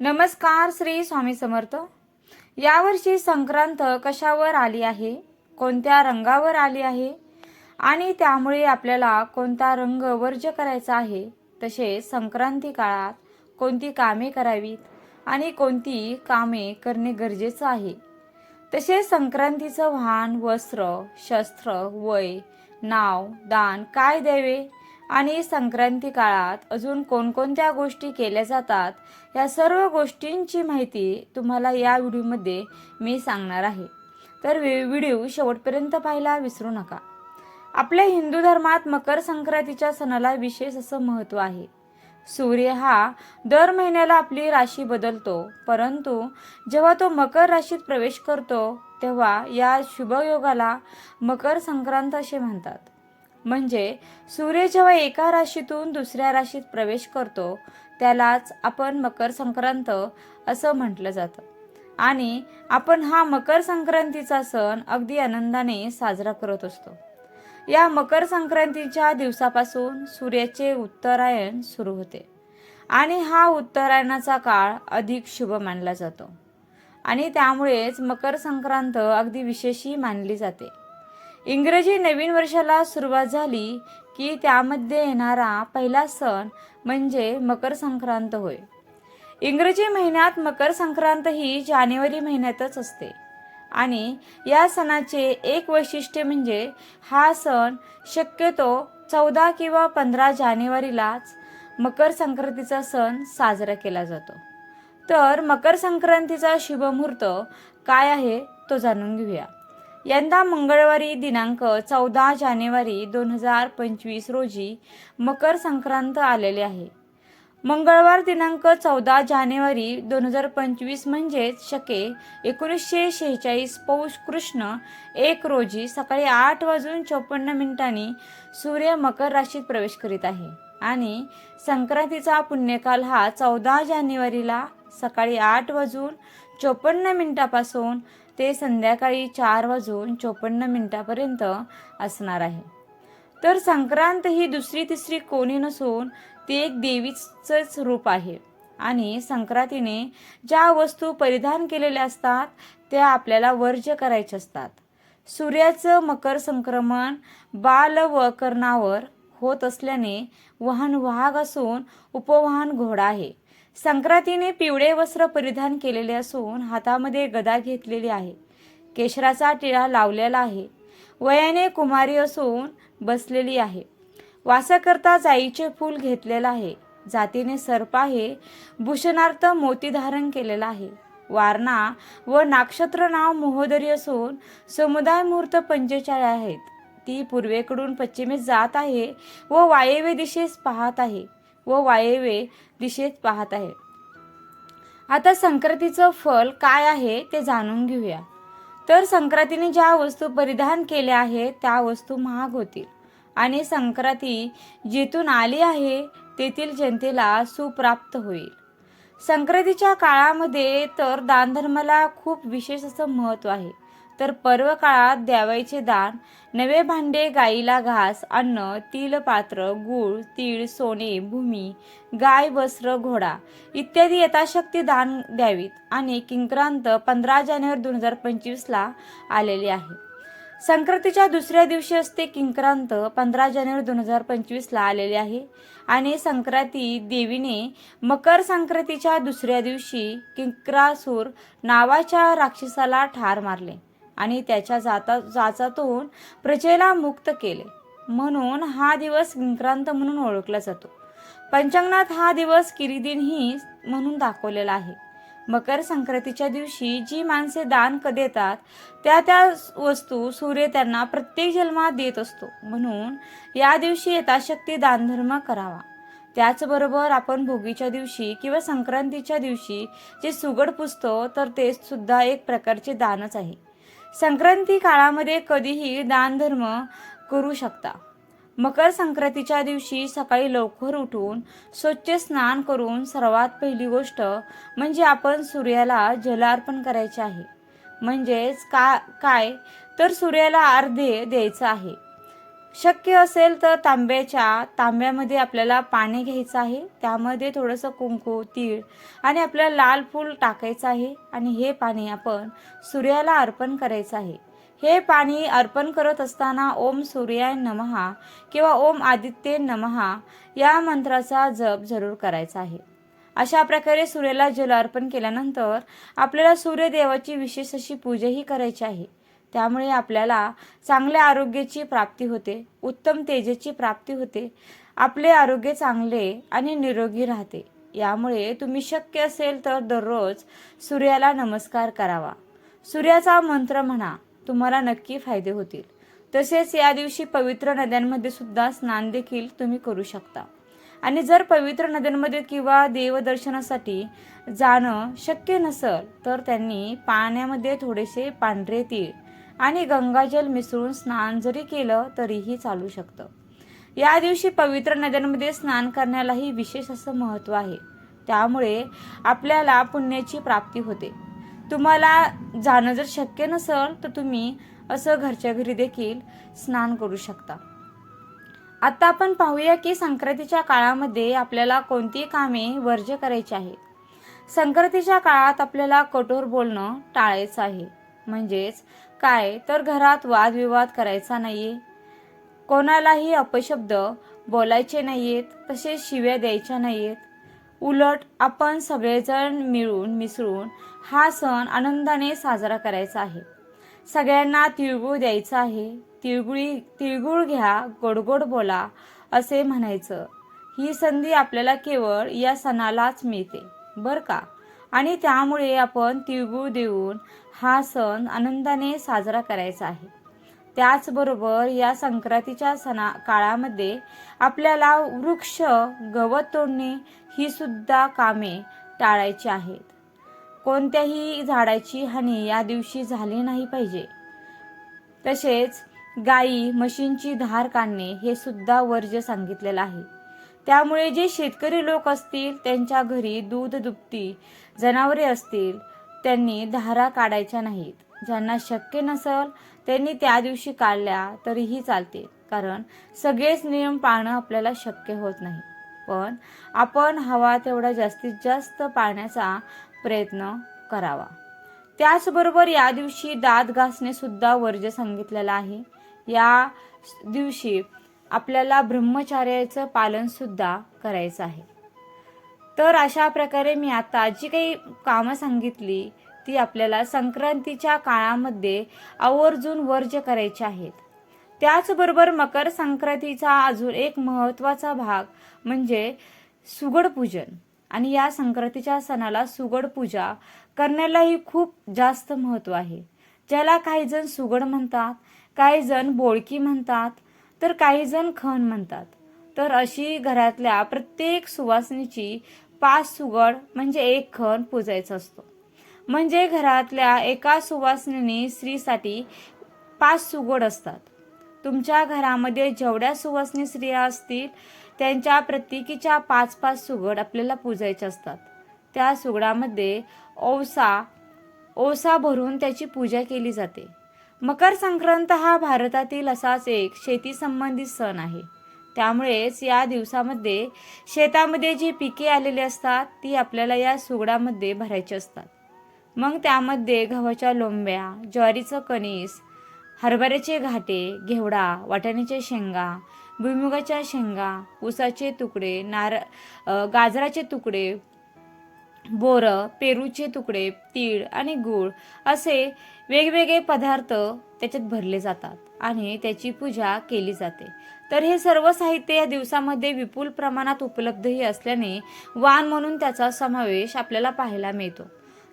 नमस्कार श्री स्वामी समर्थ. यावर्षी संक्रांत कशावर आली आहे? कोणत्या रंगावर आली आहे? आणि त्यामुळे आपल्याला कोणता रंग वर्ज करायचा आहे? तसे संक्रांती काळात कोणती कामे करावीत आणि कोणती कामे करणे गरजेचं आहे? तसेच संक्रांतीचं वाहन वस्त्र शस्त्र वय नाव दान काय द्यावे? आणि संक्रांती काळात अजून कोणकोणत्या गोष्टी केल्या जातात या सर्व गोष्टींची माहिती तुम्हाला या व्हिडिओमध्ये मी सांगणार आहे. तर व्हिडिओ शेवटपर्यंत पाहायला विसरू नका. आपल्या हिंदू धर्मात मकर संक्रांतीच्या सणाला विशेष असं महत्त्व आहे. सूर्य हा दर महिन्याला आपली राशी बदलतो परंतु जेव्हा तो मकर राशीत प्रवेश करतो तेव्हा या शुभयोगाला मकर संक्रांत असे म्हणतात. म्हणजे सूर्य जेव्हा एका राशीतून दुसऱ्या राशीत प्रवेश करतो त्यालाच आपण मकर संक्रांत असं म्हटलं जातं. आणि आपण हा मकर संक्रांतीचा सण अगदी आनंदाने साजरा करत असतो. या मकर संक्रांतीच्या दिवसापासून सूर्याचे उत्तरायण सुरू होते. आणि हा उत्तरायणाचा काळ अधिक शुभ मानला जातो. आणि त्यामुळेच मकर संक्रांत अगदी विशेषही मानली जाते. इंग्रजी नवीन वर्षाला सुरुवात झाली की त्यामध्ये येणारा पहिला सण म्हणजे मकर संक्रांत होय. इंग्रजी महिन्यात मकर संक्रांत ही जानेवारी महिन्यातच असते. आणि या सणाचे एक वैशिष्ट्य म्हणजे हा सण शक्यतो चौदा किंवा पंधरा जानेवारीलाच मकर संक्रांतीचा सण साजरा केला जातो. तर मकर संक्रांतीचा शुभमुहूर्त काय आहे तो जाणून घेऊया. यंदा मंगळवारी दिनांक चौदा जानेवारी दोन हजार पंचवीस रोजी मकर संक्रांत आलेले आहे. मंगळवार दिनांक चौदा जानेवारी दोन हजार पंचवीस म्हणजेच शके एकोणीसशे शेहेचाळीस पौष कृष्ण एक रोजी सकाळी आठ वाजून चोपन्न मिनिटांनी सूर्य मकर राशीत प्रवेश करीत आहे. आणि संक्रांतीचा पुण्यकाल हा चौदा जानेवारीला सकाळी आठ वाजून चोपन्न मिनिटापासून ते संध्याकाळी चार वाजून चोपन्न मिनिटापर्यंत असणार आहे. तर संक्रांत ही दुसरी तिसरी कोणी नसून ती एक देवीचंच रूप आहे. आणि संक्रांतीने ज्या वस्तू परिधान केलेल्या असतात त्या आपल्याला वर्ज्य करायच्या असतात. सूर्याचं मकर संक्रमण बाल वकरणावर होत असल्याने वाहन वाघ असून उपवाहन घोडा आहे. संक्रांतीने पिवळे वस्त्र परिधान केलेले असून हातामध्ये गदा घेतलेली आहे. केशराचा टिळा लावलेला आहे. वयाने कुमारी असून बसलेली आहे. वासाकरता जाईचे फूल घेतलेलं आहे. जातीने सर्प आहे. भूषणार्थ मोती धारण केलेला आहे. वारणा व नाक्षत्र नाव मोहोदरी असून समुदाय मुहूर्त पंचेचाळीस आहेत. ती पूर्वेकडून पश्चिमेस जात आहे व वायव्य दिशेस पाहत आहे. व वायव्य दिशेत पाहत आहे. आता संक्रांतीचं फल काय आहे ते जाणून घेऊया. तर संक्रांतीने ज्या वस्तू परिधान केल्या आहेत त्या वस्तू महाग होतील. आणि संक्रांती जिथून आली आहे तेथील जनतेला सुप्राप्त होईल. संक्रांतीच्या काळामध्ये तर दानधर्माला खूप विशेष असं महत्त्व आहे. तर पर्व काळात द्यावायचे दान नवे भांडे गाईला घास अन्न तिल पात्र गूळ तीळ सोने भूमी गाय वस्त्र घोडा इत्यादी यथाशक्ती दान द्यावीत आणि किंक्रांत पंधरा जानेवारी दोन हजार पंचवीसला आलेली आहे. संक्रांतीच्या दुसऱ्या दिवशी असते किंक्रांत पंधरा जानेवारी दोन हजार पंचवीसला आलेले आहे आणि संक्रांती देवीने मकर संक्रांतीच्या दुसऱ्या दिवशी किंक्रासूर नावाच्या राक्षसाला ठार मारले. आणि त्याच्या जाता जाचातून प्रजेला मुक्त केले. म्हणून हा दिवस संक्रांत म्हणून ओळखला जातो. पंचांगणात हा दिवस किरीदिनही म्हणून दाखवलेला आहे. मकर संक्रांतीच्या दिवशी जी माणसे दान क देतात त्या त्या वस्तू सूर्य त्यांना प्रत्येक जन्मात देत असतो. म्हणून या दिवशी यथाशक्ती दानधर्म करावा. त्याचबरोबर आपण भोगीच्या दिवशी किंवा संक्रांतीच्या दिवशी जे सुगड पुसतो तर ते सुद्धा एक प्रकारचे दानच आहे. संक्रांती काळामध्ये कधीही दानधर्म करू शकता. मकर संक्रांतीच्या दिवशी सकाळी लवकर उठून स्वच्छ स्नान करून सर्वात पहिली गोष्ट म्हणजे आपण सूर्याला जलार्पण करायचे आहे. म्हणजेच का काय? तर सूर्याला अर्धे द्यायचं आहे. शक्य असेल तर तांब्याच्या तांब्यामध्ये आपल्याला पाणी घ्यायचं आहे. त्यामध्ये थोडंसं कुंकू तीळ आणि आपल्याला लाल फूल टाकायचं आहे आणि हे पाणी आपण सूर्याला अर्पण करायचं आहे. हे पाणी अर्पण करत असताना ओम सूर्याय नमहा किंवा ओम आदित्य नमहा या मंत्राचा जप जरूर करायचा आहे. अशा प्रकारे सूर्याला जल अर्पण केल्यानंतर आपल्याला सूर्यदेवाची विशेष अशी पूजाही करायची आहे. त्यामुळे आपल्याला चांगल्या आरोग्याची प्राप्ती होते उत्तम तेजेची प्राप्ती होते आपले आरोग्य चांगले आणि निरोगी राहते. यामुळे तुम्ही शक्य असेल तर दररोज सूर्याला नमस्कार करावा. सूर्याचा मंत्र म्हणा तुम्हाला नक्की फायदे होतील. तसेच या दिवशी पवित्र नद्यांमध्ये सुद्धा स्नान देखील तुम्ही करू शकता. आणि जर पवित्र नद्यांमध्ये किंवा देवदर्शनासाठी जाणं शक्य नसेल तर त्यांनी पाण्यामध्ये थोडेसे पांढरे तीळ आणि गंगाजल मिसळून स्नान जरी केलं तरीही चालू शकतं. या दिवशी पवित्र नद्यांमध्ये स्नान करण्यालाही विशेष असं महत्त्व आहे. त्यामुळे आपल्याला पुण्याची प्राप्ती होते. तुम्हाला जाणं जर शक्य नसेल तर तुम्ही असं घरच्या घरी देखील स्नान करू शकता. आता आपण पाहूया की संक्रांतीच्या काळामध्ये आपल्याला कोणती कामे वर्ज्य करायची आहेत? संक्रांतीच्या काळात आपल्याला कठोर बोलणं टाळायचं आहे. म्हणजेच काय? तर घरात वादविवाद करायचा नाहीये. कोणालाही अपशब्द बोलायचे नाहीयेत तसेच शिव्या द्यायच्या नाहीयेत. उलट आपण सगळेजण मिळून मिसळून हा सण आनंदाने साजरा करायचा आहे. सगळ्यांना तिळगुळ द्यायचा आहे. तिळगुळी तिळगुळ घ्या गोडगोड बोला असे म्हणायचं. ही संधी आपल्याला केवळ या सणालाच मिळते. बरं का? आणि त्यामुळे आपण तिळगुळ देऊन हा सण आनंदाने साजरा करायचा आहे. त्याचबरोबर या संक्रांतीच्या सणा काळामध्ये आपल्याला वृक्ष गवत तोडणे ही सुद्धा कामे टाळायची आहेत. कोणत्याही झाडाची हानी या दिवशी झाली नाही पाहिजे. तसेच गाई म्हशींची धार काढणे हे सुद्धा वर्ज्य सांगितलेलं आहे. त्यामुळे जे शेतकरी लोक असतील त्यांच्या घरी दूध दुभती जनावरे असतील त्यांनी धारा काढायच्या नाहीत. ज्यांना शक्य नसल त्यांनी त्या दिवशी काढल्या तरीही चालते कारण सगळेच नियम पाळणं आपल्याला शक्य होत नाही. पण आपण हवा तेवढा जास्तीत जास्त पाळण्याचा प्रयत्न करावा. त्याचबरोबर या दिवशी दात घासणे सुद्धा वर्ज्य सांगितलेलं आहे. या दिवशी आपल्याला ब्रह्मचार्याचं पालन सुद्धा करायचं आहे. तर अशा प्रकारे मी आता जी काही कामं सांगितली ती आपल्याला संक्रांतीच्या काळामध्ये आवर्जून वर्ज्य करायची आहेत. त्याचबरोबर मकर संक्रांतीचा अजून एक महत्त्वाचा भाग म्हणजे सुगड पूजन. आणि या संक्रांतीच्या सणाला सुगड पूजा करण्यालाही खूप जास्त महत्त्व आहे. ज्याला काही जण सुगड म्हणतात काही जण बोळकी म्हणतात तर काही जण खण म्हणतात. तर अशी घरातल्या प्रत्येक सुवासनीची पाच सुगड म्हणजे एक खण पूजायचा असतो. म्हणजे घरातल्या एका सुवासनीने स्त्रीसाठी पाच सुगड असतात. तुमच्या घरामध्ये जेवढ्या सुवासनी स्त्रिया असतील त्यांच्या प्रत्येकीच्या पाच पाच सुगड आपल्याला पूजायच्या असतात. त्या सुगडामध्ये ओसा ओसा भरून त्याची पूजा केली जाते. मकर संक्रांत हा भारतातील असाच एक शेती संबंधित सण आहे. त्यामुळेच या दिवसामध्ये शेतामध्ये जी पिके आलेली असतात ती आपल्याला या सुगडामध्ये भरायची असतात. मग त्यामध्ये गव्हाच्या लोंब्या ज्वारीचं कणीस हरभऱ्याचे घाटे घेवडा वाटाण्याच्या शेंगा भुईमुगाच्या शेंगा ऊसाचे तुकडे नार गाजराचे तुकडे बोरं पेरूचे तुकडे तीळ आणि गूळ असे वेगवेगळे पदार्थ त्याच्यात भरले जातात. आणि त्याची पूजा केली जाते. तर हे सर्व साहित्य या दिवसामध्ये विपुल प्रमाणात उपलब्धही असल्याने वाण म्हणून त्याचा समावेश आपल्याला पाहायला मिळतो.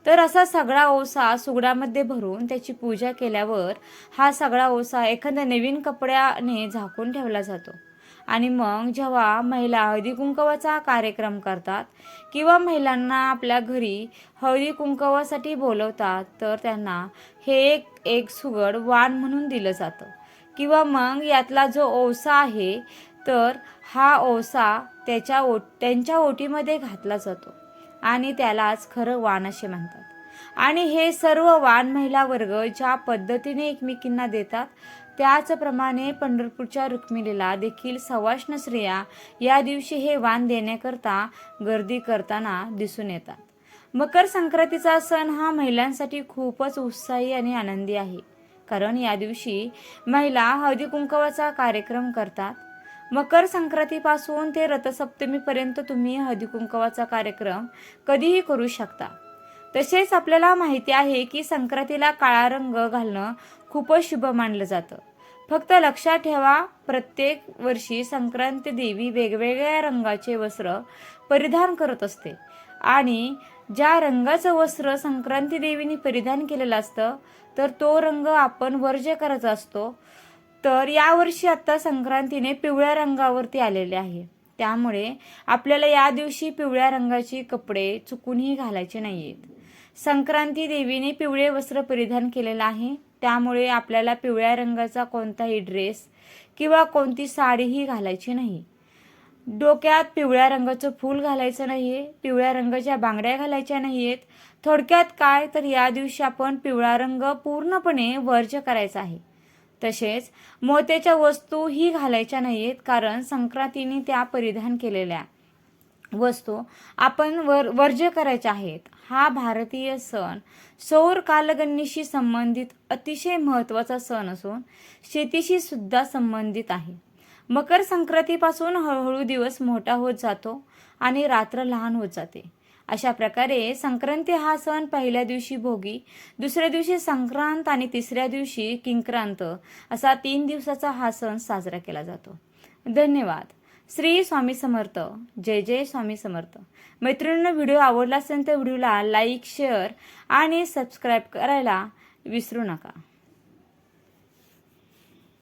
तर असा सगळा ओसा सुगडामध्ये भरून त्याची पूजा केल्यावर हा सगळा ओसा एखाद्या नवीन कपड्याने झाकून ठेवला जातो. आणि मग जेव्हा महिला हळदी कुंकवाचा कार्यक्रम करतात किंवा महिलांना आपल्या घरी हळदी कुंकवासाठी बोलवतात तर त्यांना हे एक एक सुगड वाण म्हणून दिलं जातं. किंवा मग यातला जो ओसा आहे तर हा ओसा त्याच्या ओट त्यांच्या ओटीमध्ये घातला जातो आणि त्यालाच खरं वाण असे म्हणतात. आणि हे सर्व वाण महिला वर्ग ज्या पद्धतीने एकमेकींना देतात त्याचप्रमाणे पंढरपूरच्या रुक्मिणीला देखील सवाष्ण स्त्रिया या दिवशी हे वाण देण्याकरता गर्दी करताना दिसून येतात. मकर संक्रांतीचा सण हा महिलांसाठी खूपच उत्साही आणि आनंदी आहे. कारण या दिवशी महिला हळदी कुंकवाचा कार्यक्रम करतात. मकर संक्रांतीपासून ते रथसप्तमीपर्यंत तुम्ही हळदी कुंकवाचा कार्यक्रम कधीही करू शकता. तसेच आपल्याला माहिती आहे की संक्रांतीला काळा रंग घालणं खूपच शुभ मानलं जातं. फक्त लक्षात ठेवा प्रत्येक वर्षी संक्रांती देवी वेगवेगळ्या रंगाचे वस्त्र परिधान करत असते. आणि ज्या रंगाचं वस्त्र संक्रांती देवीने परिधान केलेलं असतं तर तो रंग आपण वर्ज्य करायचा असतो. तर यावर्षी आता संक्रांतीने पिवळ्या रंगावरती आलेले आहे. त्यामुळे आपल्याला या दिवशी पिवळ्या रंगाची कपडे चुकूनही घालायचे नाहीयेत. संक्रांती देवीने पिवळे वस्त्र परिधान केलेलं आहे. त्यामुळे आपल्याला पिवळ्या रंगाचा कोणताही ड्रेस किंवा कोणती साडीही घालायची नाही. डोक्यात पिवळ्या रंगाचं फूल घालायचं नाही आहे पिवळ्या रंगाच्या बांगड्या घालायच्या नाही आहेत थोडक्यात काय तर या दिवशी आपण पिवळा रंग पूर्णपणे वर्ज्य करायचा आहे. तसेच मोत्याच्या वस्तू ही घालायच्या आहेत कारण संक्रांतीने त्या परिधान केलेल्या वस्तू आपण वर वर्ज्य करायच्या आहेत. हा भारतीय सण सौर कालगणनेशी संबंधित अतिशय महत्त्वाचा सण असून शेतीशी सुद्धा संबंधित आहे. मकर संक्रांतीपासून हळूहळू दिवस मोठा होत जातो आणि रात्र लहान होत जाते. अशा प्रकारे संक्रांती हा सण पहिल्या दिवशी भोगी दुसऱ्या दिवशी संक्रांत आणि तिसऱ्या दिवशी किंक्रांत असा तीन दिवसाचा हा सण साजरा केला जातो. धन्यवाद. श्री स्वामी समर्थ. जय जय स्वामी समर्थ. मैत्रिणींना व्हिडिओ आवडला असेल तर व्हिडिओला लाईक शेअर आणि सबस्क्राईब करायला विसरू नका.